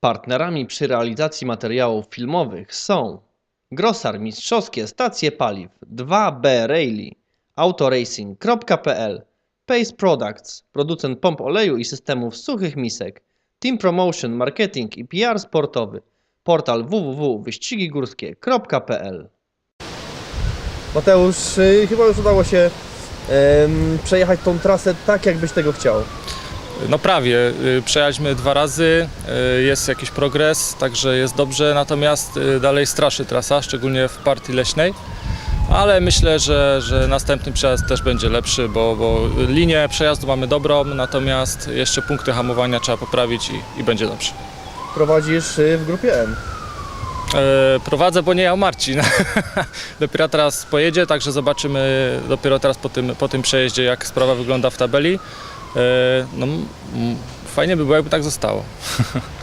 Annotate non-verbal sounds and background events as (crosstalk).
Partnerami przy realizacji materiałów filmowych są Grosar Mistrzowskie Stacje Paliw 2B Rally, autoracing.pl, Pace Products, producent pomp oleju i systemów suchych misek, Team Promotion, Marketing i PR sportowy, portal www.wyścigigórskie.pl Mateusz, y, chyba już udało się em, przejechać tą trasę tak, jakbyś tego chciał. No prawie. Y, Przejechaliśmy dwa razy, y, jest jakiś progres, także jest dobrze, natomiast y, dalej straszy trasa, szczególnie w partii leśnej. Ale myślę, że, że następny przejazd też będzie lepszy, bo, bo linię przejazdu mamy dobrą, natomiast jeszcze punkty hamowania trzeba poprawić i, i będzie dobrze. Prowadzisz w grupie M. E, prowadzę, bo nie ja Marcin. (laughs) dopiero teraz pojedzie, także zobaczymy dopiero teraz po tym, po tym przejeździe, jak sprawa wygląda w tabeli. E, no, fajnie by było, jakby tak zostało. (laughs)